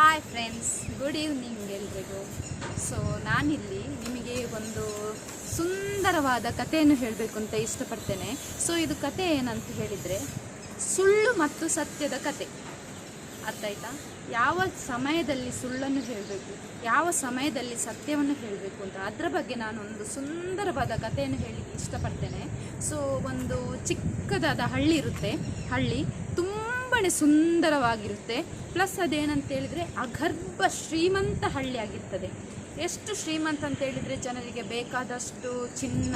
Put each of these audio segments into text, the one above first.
Hi friends good evening ಎಲ್ರಿಗೂ. So ನಾನಿಲ್ಲಿ ನಿಮಗೆ ಒಂದು ಸುಂದರವಾದ ಕಥೆಯನ್ನು ಹೇಳಬೇಕು ಅಂತ ಇಷ್ಟಪಡ್ತೇನೆ. ಸೊ ಇದು ಕತೆ ಏನಂತ ಹೇಳಿದರೆ, ಸುಳ್ಳು ಮತ್ತು ಸತ್ಯದ ಕತೆ ಅರ್ಥ ಆಯ್ತಾ? ಯಾವ ಸಮಯದಲ್ಲಿ ಸುಳ್ಳನ್ನು ಹೇಳಬೇಕು, ಯಾವ ಸಮಯದಲ್ಲಿ ಸತ್ಯವನ್ನು ಹೇಳಬೇಕು ಅಂತ ಅದರ ಬಗ್ಗೆ ನಾನೊಂದು ಸುಂದರವಾದ ಕಥೆಯನ್ನು ಹೇಳಿ ಇಷ್ಟಪಡ್ತೇನೆ. ಸೊ ಒಂದು ಚಿಕ್ಕದಾದ ಹಳ್ಳಿ ಇರುತ್ತೆ. ಹಳ್ಳಿ ತುಂಬಾ ಸುಂದರವಾಗಿರುತ್ತೆ. ಪ್ಲಸ್ ಅದೇನಂತ ಹೇಳಿದರೆ ಅಗರ್ಭ ಶ್ರೀಮಂತ ಹಳ್ಳಿಯಾಗಿರ್ತದೆ. ಎಷ್ಟು ಶ್ರೀಮಂತ ಅಂತ ಹೇಳಿದರೆ ಜನರಿಗೆ ಬೇಕಾದಷ್ಟು ಚಿನ್ನ,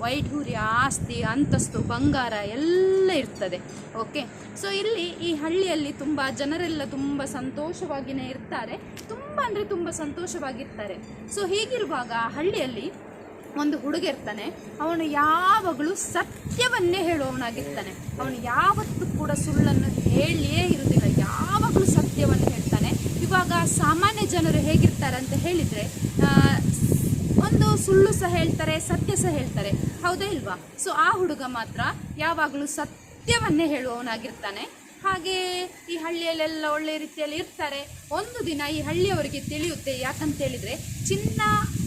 ವೈಢೂರ್ಯ, ಆಸ್ತಿ, ಅಂತಸ್ತು, ಬಂಗಾರ ಎಲ್ಲ ಇರ್ತದೆ. ಓಕೆ ಸೊ ಇಲ್ಲಿ ಈ ಹಳ್ಳಿಯಲ್ಲಿ ತುಂಬ ಜನರೆಲ್ಲ ತುಂಬ ಸಂತೋಷವಾಗಿಯೇ ಇರ್ತಾರೆ. ತುಂಬ ಅಂದರೆ ತುಂಬ ಸಂತೋಷವಾಗಿರ್ತಾರೆ. ಸೊ ಹೀಗಿರುವಾಗ ಹಳ್ಳಿಯಲ್ಲಿ ಒಂದು ಹುಡುಗ ಇರ್ತಾನೆ ಅವನು ಯಾವಾಗಲೂ ಸತ್ಯವನ್ನೇ ಹೇಳುವವನಾಗಿರ್ತಾನೆ. ಅವನು ಯಾವತ್ತೂ ಕೂಡ ಸುಳ್ಳನ್ನು ಹೇಳಿಯೇ ಇರುವುದಿಲ್ಲ, ಯಾವಾಗಲೂ ಸತ್ಯವನ್ನು ಹೇಳ್ತಾನೆ. ಇವಾಗ ಸಾಮಾನ್ಯ ಜನರು ಹೇಗಿರ್ತಾರೆ ಅಂತ ಹೇಳಿದರೆ ಒಂದು ಸುಳ್ಳು ಸಹ ಹೇಳ್ತಾರೆ, ಸತ್ಯ ಸಹ ಹೇಳ್ತಾರೆ. ಹೌದಾ ಇಲ್ವಾ? ಸೊ ಆ ಹುಡುಗ ಮಾತ್ರ ಯಾವಾಗಲೂ ಸತ್ಯವನ್ನೇ ಹೇಳುವವನಾಗಿರ್ತಾನೆ. ಹಾಗೆ ಈ ಹಳ್ಳಿಯಲ್ಲೆಲ್ಲ ಒಳ್ಳೆ ರೀತಿಯಲ್ಲಿ ಇರ್ತಾರೆ. ಒಂದು ದಿನ ಈ ಹಳ್ಳಿಯವರಿಗೆ ತಿಳಿಯುತ್ತೆ ಯಾಕಂತ ಹೇಳಿದರೆ, ಚಿನ್ನ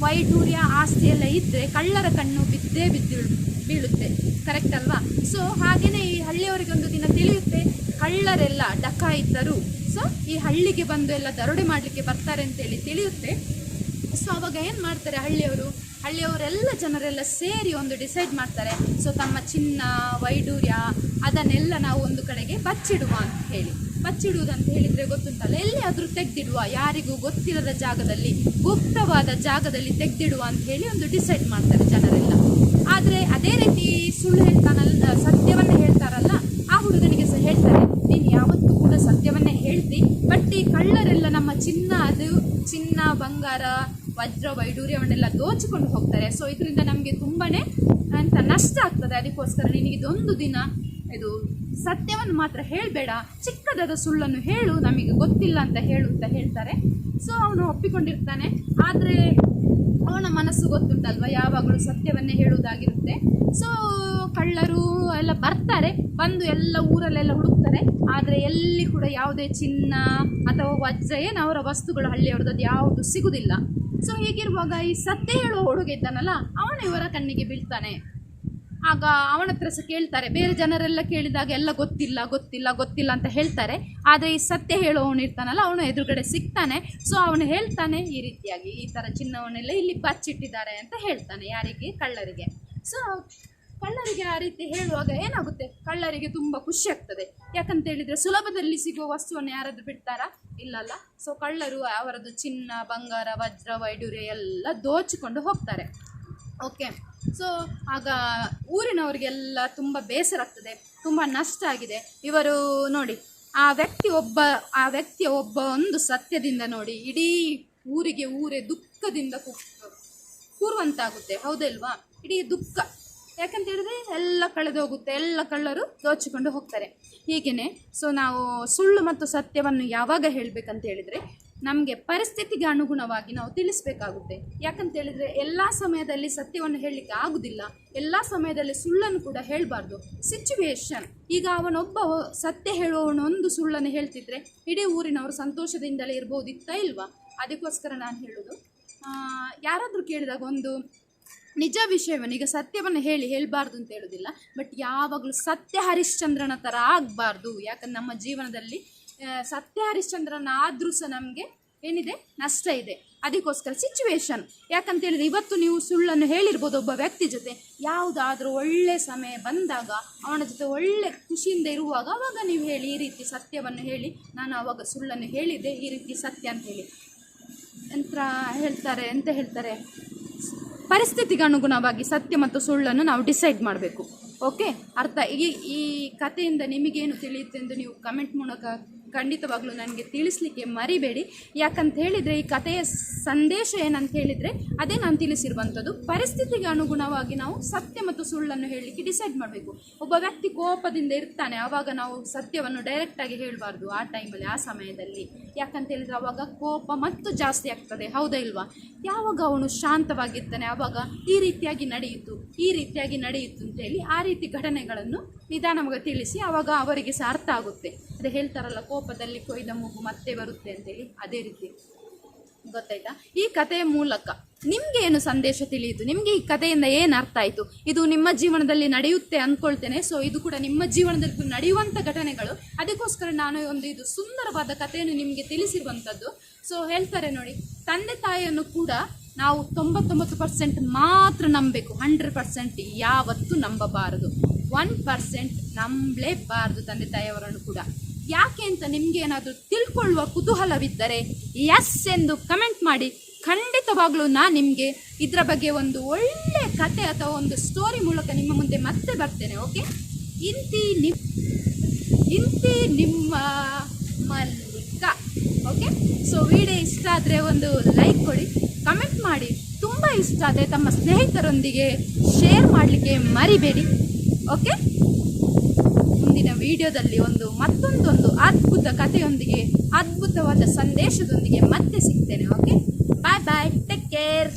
ವೈಢೂರ್ಯ ಆಸ್ತಿ ಎಲ್ಲ ಇದ್ದರೆ ಕಳ್ಳರ ಕಣ್ಣು ಬಿದ್ದೇ ಬಿದ್ದು ಬೀಳುತ್ತೆ. ಕರೆಕ್ಟ್ ಅಲ್ವಾ? ಸೊ ಹಾಗೆಯೇ ಈ ಹಳ್ಳಿಯವರಿಗೆ ಒಂದು ದಿನ ತಿಳಿಯುತ್ತೆ, ಕಳ್ಳರೆಲ್ಲ ಡಕಾಯಿತರು. ಸೊ ಈ ಹಳ್ಳಿಗೆ ಬಂದು ಎಲ್ಲ ದರೋಡೆ ಮಾಡಲಿಕ್ಕೆ ಬರ್ತಾರೆ ಅಂತೇಳಿ ತಿಳಿಯುತ್ತೆ. ಸೊ ಅವಾಗ ಏನು ಮಾಡ್ತಾರೆ ಹಳ್ಳಿಯವರು? ಹಳ್ಳಿಯವರೆಲ್ಲ ಜನರೆಲ್ಲ ಸೇರಿ ಒಂದು ಡಿಸೈಡ್ ಮಾಡ್ತಾರೆ. ಸೊ ತಮ್ಮ ಚಿನ್ನ ವೈಡೂರ್ಯ ಅದನ್ನೆಲ್ಲ ನಾವು ಒಂದು ಕಡೆಗೆ ಬಚ್ಚಿಡುವ ಅಂತ ಹೇಳಿ. ಬಚ್ಚಿಡುವುದು ಅಂತ ಹೇಳಿದರೆ ಗೊತ್ತುಂಟಲ್ಲ? ಎಲ್ಲಿಯಾದರೂ ತೆಗೆದಿಡುವ, ಯಾರಿಗೂ ಗೊತ್ತಿರದ ಜಾಗದಲ್ಲಿ, ಗುಪ್ತವಾದ ಜಾಗದಲ್ಲಿ ತೆಗೆದಿಡುವ ಅಂತ ಹೇಳಿ ಒಂದು ಡಿಸೈಡ್ ಮಾಡ್ತಾರೆ ಜನರೆಲ್ಲ. ಆದರೆ ಅದೇ ರೀತಿ ಸುಳ್ಳು ಹೇಳ್ತಾನಲ್ಲ, ಸತ್ಯವನ್ನು ಹೇಳ್ತಾರಲ್ಲ, ಆ ಹುಡುಗನಿಗೆ ಸಹ ಹೇಳ್ತಾರೆ, ನೀನು ಯಾವತ್ತೂ ಕೂಡ ಸತ್ಯವನ್ನೇ ಹೇಳ್ತಿ ಬಟ್ ಈ ಕಳ್ಳರೆಲ್ಲ ನಮ್ಮ ಚಿನ್ನ, ಅದು ಚಿನ್ನ, ಬಂಗಾರ, ವಜ್ರ ವೈಡೂರ್ಯವನ್ನೆಲ್ಲ ದೋಚಿಕೊಂಡು ಹೋಗ್ತಾರೆ. ಸೊ ಇದರಿಂದ ನಮಗೆ ತುಂಬಾನೇ ಅಂತ ನಷ್ಟ ಆಗ್ತದೆ. ಅದಕ್ಕೋಸ್ಕರ ನಿನಗೆ ಇದೊಂದು ದಿನ ಇದು ಸತ್ಯವನ್ನು ಮಾತ್ರ ಹೇಳಬೇಡ, ಚಿಕ್ಕದಾದ ಸುಳ್ಳನ್ನು ಹೇಳು, ನಮಗೆ ಗೊತ್ತಿಲ್ಲ ಅಂತ ಹೇಳು ಅಂತ ಹೇಳ್ತಾರೆ. ಸೊ ಅವನು ಒಪ್ಪಿಕೊಂಡಿರ್ತಾನೆ. ಆದರೆ ಅವನ ಮನಸ್ಸು ಗೊತ್ತುಂಟಲ್ವ? ಯಾವಾಗಲೂ ಸತ್ಯವನ್ನೇ ಹೇಳುವುದಾಗಿರುತ್ತೆ. ಸೊ ಕಳ್ಳರು ಎಲ್ಲ ಬರ್ತಾರೆ, ಬಂದು ಎಲ್ಲ ಊರಲ್ಲೆಲ್ಲ ಹುಡುಕ್ತಾರೆ. ಆದರೆ ಎಲ್ಲಿ ಕೂಡ ಯಾವುದೇ ಚಿನ್ನ ಅಥವಾ ವಜ್ರ, ಏನು ಅವರ ವಸ್ತುಗಳು ಹಳ್ಳಿಯವ್ರದ್ದು, ಅದು ಯಾವುದು ಸಿಗುವುದಿಲ್ಲ ಸೊ ಹೀಗಿರುವಾಗ ಈ ಸತ್ಯ ಹೇಳುವ ಹುಡುಗ ಇದ್ದಾನಲ್ಲ, ಅವನು ಇವರ ಕಣ್ಣಿಗೆ ಬೀಳ್ತಾನೆ. ಆಗ ಅವನ ಹತ್ರ ಸಹ ಕೇಳ್ತಾರೆ. ಬೇರೆ ಜನರೆಲ್ಲ ಕೇಳಿದಾಗ ಎಲ್ಲ ಗೊತ್ತಿಲ್ಲ ಗೊತ್ತಿಲ್ಲ ಗೊತ್ತಿಲ್ಲ ಅಂತ ಹೇಳ್ತಾರೆ. ಆದರೆ ಈ ಸತ್ಯ ಹೇಳುವವನು ಇರ್ತಾನಲ್ಲ, ಅವನು ಎದುರುಗಡೆ ಸಿಗ್ತಾನೆ. ಸೊ ಅವನು ಹೇಳ್ತಾನೆ, ಈ ರೀತಿಯಾಗಿ ಈ ಥರ ಚಿನ್ನವನ್ನೆಲ್ಲ ಇಲ್ಲಿ ಬಚ್ಚಿಟ್ಟಿದ್ದಾರೆ ಅಂತ ಹೇಳ್ತಾನೆ ಯಾರಿಗೆ? ಕಳ್ಳರಿಗೆ. ಸೊ ಕಳ್ಳರಿಗೆ ಆ ರೀತಿ ಹೇಳುವಾಗ ಏನಾಗುತ್ತೆ? ಕಳ್ಳರಿಗೆ ತುಂಬ ಖುಷಿ ಆಗ್ತದೆ. ಯಾಕಂತ ಹೇಳಿದರೆ ಸುಲಭದಲ್ಲಿ ಸಿಗುವ ವಸ್ತುವನ್ನು ಯಾರಾದರೂ ಬಿಡ್ತಾರಾ? ಇಲ್ಲಲ್ಲ ಸೊ ಕಳ್ಳರು ಅವರದ್ದು ಚಿನ್ನ, ಬಂಗಾರ, ವಜ್ರ ವೈಡೂರ್ಯ ಎಲ್ಲ ದೋಚಿಕೊಂಡು ಹೋಗ್ತಾರೆ. ಓಕೆ ಸೊ ಆಗ ಊರಿನವರಿಗೆಲ್ಲ ತುಂಬ ಬೇಸರ ಆಗ್ತದೆ, ತುಂಬ ನಷ್ಟ ಆಗಿದೆ. ಇವರು ನೋಡಿ, ಆ ವ್ಯಕ್ತಿ ಒಬ್ಬ, ಆ ವ್ಯಕ್ತಿಯ ಒಬ್ಬ ಒಂದು ಸತ್ಯದಿಂದ ನೋಡಿ, ಇಡೀ ಊರಿಗೆ ಊರೇ ದುಃಖದಿಂದ ಕೂರುವಂತಾಗುತ್ತೆ. ಹೌದಲ್ವಾ ಇಡೀ ದುಃಖ. ಯಾಕಂತ ಹೇಳಿದ್ರೆ ಎಲ್ಲ ಕಳೆದು ಹೋಗುತ್ತೆ, ಎಲ್ಲ ಕಳ್ಳರು ದೋಚಿಕೊಂಡು ಹೋಗ್ತಾರೆ. ಹೀಗೇನೆ ಸೊ ನಾವು ಸುಳ್ಳು ಮತ್ತು ಸತ್ಯವನ್ನು ಯಾವಾಗ ಹೇಳಬೇಕಂತ ಹೇಳಿದರೆ ನಮಗೆ ಪರಿಸ್ಥಿತಿಗೆ ಅನುಗುಣವಾಗಿ ನಾವು ತಿಳಿಸಬೇಕಾಗುತ್ತೆ. ಯಾಕಂತ ಹೇಳಿದರೆ ಎಲ್ಲ ಸಮಯದಲ್ಲಿ ಸತ್ಯವನ್ನು ಹೇಳಲಿಕ್ಕೆ ಆಗುದಿಲ್ಲ. ಎಲ್ಲ ಸಮಯದಲ್ಲಿ ಸುಳ್ಳನ್ನು ಕೂಡ ಹೇಳಬಾರ್ದು. ಸಿಚುವೇಶನ್ ಈಗ ಅವನೊಬ್ಬ ಸತ್ಯ ಹೇಳುವವನು ಒಂದು ಸುಳ್ಳನ್ನು ಹೇಳ್ತಿದ್ರೆ ಇಡೀ ಊರಿನವರು ಸಂತೋಷದಿಂದಲೇ ಇರ್ಬೋದಿತ್ತಾ ಇಲ್ವಾ? ಅದಕ್ಕೋಸ್ಕರ ನಾನು ಹೇಳೋದು ಯಾರಾದರೂ ಕೇಳಿದಾಗ ಒಂದು ನಿಜ ವಿಷಯವನ್ನು, ಈಗ ಸತ್ಯವನ್ನು ಹೇಳಿ ಹೇಳಬಾರ್ದು ಅಂತ ಹೇಳೋದಿಲ್ಲ ಬಟ್ ಯಾವಾಗಲೂ ಸತ್ಯ ಹರಿಶ್ಚಂದ್ರನ ಥರ ಆಗಬಾರ್ದು. ಯಾಕಂದ್ರೆ ನಮ್ಮ ಜೀವನದಲ್ಲಿ ಸತ್ಯ ಹರಿಶ್ಚಂದ್ರನ ಆದ್ರೂ ಸಹ ನಮಗೆ ಏನಿದೆ? ನಷ್ಟ ಇದೆ. ಅದಕ್ಕೋಸ್ಕರ ಸಿಚುವೇಶನ್ ಯಾಕಂತ ಹೇಳಿದ್ರೆ ಇವತ್ತು ನೀವು ಸುಳ್ಳನ್ನು ಹೇಳಿರ್ಬೋದು ಒಬ್ಬ ವ್ಯಕ್ತಿ ಜೊತೆ. ಯಾವುದಾದ್ರೂ ಒಳ್ಳೆ ಸಮಯ ಬಂದಾಗ ಅವನ ಜೊತೆ ಒಳ್ಳೆ ಖುಷಿಯಿಂದ ಇರುವಾಗ ಅವಾಗ ನೀವು ಹೇಳಿ, ಈ ರೀತಿ ಸತ್ಯವನ್ನು ಹೇಳಿ. ನಾನು ಅವಾಗ ಸುಳ್ಳನ್ನು ಹೇಳಿದ್ದೆ, ಈ ರೀತಿ ಸತ್ಯ ಅಂತ ಹೇಳಿ. ಎಂತ ಹೇಳ್ತಾರೆ ಎಂತ ಹೇಳ್ತಾರೆ? ಪರಿಸ್ಥಿತಿಗೆ ಅನುಗುಣವಾಗಿ ಸತ್ಯ ಮತ್ತು ಸುಳ್ಳನ್ನು ನಾವು ಡಿಸೈಡ್ ಮಾಡಬೇಕು. ಓಕೆ ಅರ್ಥ? ಈ ಈ ಕಥೆಯಿಂದ ನಿಮಗೇನು ತಿಳಿಯುತ್ತೆ ಎಂದು ನೀವು ಕಮೆಂಟ್ ಮೂಲಕ ಖಂಡಿತವಾಗ್ಲೂ ನನಗೆ ತಿಳಿಸ್ಲಿಕ್ಕೆ ಮರಿಬೇಡಿ. ಯಾಕಂತ ಹೇಳಿದರೆ ಈ ಕಥೆಯ ಸಂದೇಶ ಏನಂತ ಹೇಳಿದರೆ ಅದೇ ನಾನು ತಿಳಿಸಿರುವಂಥದ್ದು. ಪರಿಸ್ಥಿತಿಗೆ ಅನುಗುಣವಾಗಿ ನಾವು ಸತ್ಯ ಮತ್ತು ಸುಳ್ಳನ್ನು ಹೇಳಲಿಕ್ಕೆ ಡಿಸೈಡ್ ಮಾಡಬೇಕು. ಒಬ್ಬ ವ್ಯಕ್ತಿ ಕೋಪದಿಂದ ಇರ್ತಾನೆ. ಆವಾಗ ನಾವು ಸತ್ಯವನ್ನು ಡೈರೆಕ್ಟಾಗಿ ಹೇಳಬಾರ್ದು ಆ ಟೈಮಲ್ಲಿ ಆ ಸಮಯದಲ್ಲಿ. ಯಾಕಂತ ಹೇಳಿದರೆ ಆವಾಗ ಕೋಪ ಮತ್ತು ಜಾಸ್ತಿ ಆಗ್ತದೆ. ಹೌದಾ ಇಲ್ವಾ? ಯಾವಾಗ ಅವನು ಶಾಂತವಾಗಿರ್ತಾನೆ ಆವಾಗ ಈ ರೀತಿಯಾಗಿ ನಡೆಯಿತು, ಈ ರೀತಿಯಾಗಿ ನಡೆಯಿತು ಅಂತೇಳಿ ಆ ರೀತಿ ಘಟನೆಗಳನ್ನು ನಿಧಾನವಾಗಿ ತಿಳಿಸಿ ಆವಾಗ ಅವರಿಗೆ ಸಹ ಅರ್ಥ ಆಗುತ್ತೆ. ಅದೇ ಹೇಳ್ತಾರಲ್ಲ, ಕೋಪದಲ್ಲಿ ಕೊಯ್ದ ಮೂಗು ಮತ್ತೆ ಬರುತ್ತೆ ಅಂತೇಳಿ, ಅದೇ ರೀತಿ. ಗೊತ್ತಾಯ್ತಾ? ಈ ಕಥೆಯ ಮೂಲಕ ನಿಮ್ಗೆ ಏನು ಸಂದೇಶ ತಿಳಿಯಿತು ನಿಮ್ಗೆ ಈ ಕಥೆಯಿಂದ ಏನು ಅರ್ಥ ಆಯ್ತು? ಇದು ನಿಮ್ಮ ಜೀವನದಲ್ಲಿ ನಡೆಯುತ್ತೆ ಅಂದ್ಕೊಳ್ತೇನೆ ಸೊ ಇದು ಕೂಡ ನಿಮ್ಮ ಜೀವನದಲ್ಲಿ ನಡೆಯುವಂಥ ಘಟನೆಗಳು. ಅದಕ್ಕೋಸ್ಕರ ನಾನು ಒಂದು ಇದು ಸುಂದರವಾದ ಕಥೆಯನ್ನು ನಿಮಗೆ ತಿಳಿಸಿರುವಂಥದ್ದು ಸೊ ಹೇಳ್ತಾರೆ ನೋಡಿ, ತಂದೆ ತಾಯಿಯನ್ನು ಕೂಡ ನಾವು ತೊಂಬತ್ತೊಂಬತ್ತು ಪರ್ಸೆಂಟ್ ಮಾತ್ರ ನಂಬಬೇಕು. ಹಂಡ್ರೆಡ್ ಪರ್ಸೆಂಟ್ ಯಾವತ್ತೂ ನಂಬಬಾರದು. ಒನ್ ಪರ್ಸೆಂಟ್ ನಂಬಲೇಬಾರದು ತಂದೆ ತಾಯಿಯವರನ್ನು ಕೂಡ. ಯಾಕೆ ಅಂತ ನಿಮ್ಗೆ ಏನಾದರೂ ತಿಳ್ಕೊಳ್ಳುವ ಕುತೂಹಲವಿದ್ದರೆ ಎಸ್ ಎಂದು ಕಮೆಂಟ್ ಮಾಡಿ. ಖಂಡಿತವಾಗಲೂ ನಾನು ನಿಮಗೆ ಇದರ ಬಗ್ಗೆ ಒಂದು ಒಳ್ಳೆ ಕತೆ ಅಥವಾ ಒಂದು ಸ್ಟೋರಿ ಮೂಲಕ ನಿಮ್ಮ ಮುಂದೆ ಮತ್ತೆ ಬರ್ತೇನೆ ಓಕೆ ಇಂತಿ ನಿಮ್, ಇಂತಿ ನಿಮ್ಮ ಮಲ್ಲಿಕ ಓಕೆ ಸೊ ವಿಡಿಯೋ ಇಷ್ಟ ಆದರೆ ಒಂದು ಲೈಕ್ ಕೊಡಿ ಕಮೆಂಟ್ ಮಾಡಿ. ತುಂಬ ಇಷ್ಟ ಆದರೆ ತಮ್ಮ ಸ್ನೇಹಿತರೊಂದಿಗೆ ಶೇರ್ ಮಾಡಲಿಕ್ಕೆ ಮರಿಬೇಡಿ ಓಕೆ ಮುಂದಿನ ವಿಡಿಯೋದಲ್ಲಿ ಒಂದು ಮತ್ತೊಂದೊಂದು ಅದ್ಭುತ ಕಥೆಯೊಂದಿಗೆ, ಅದ್ಭುತವಾದ ಸಂದೇಶದೊಂದಿಗೆ ಮತ್ತೆ ಸಿಗ್ತೇನೆ okay bye bye take care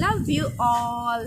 love you all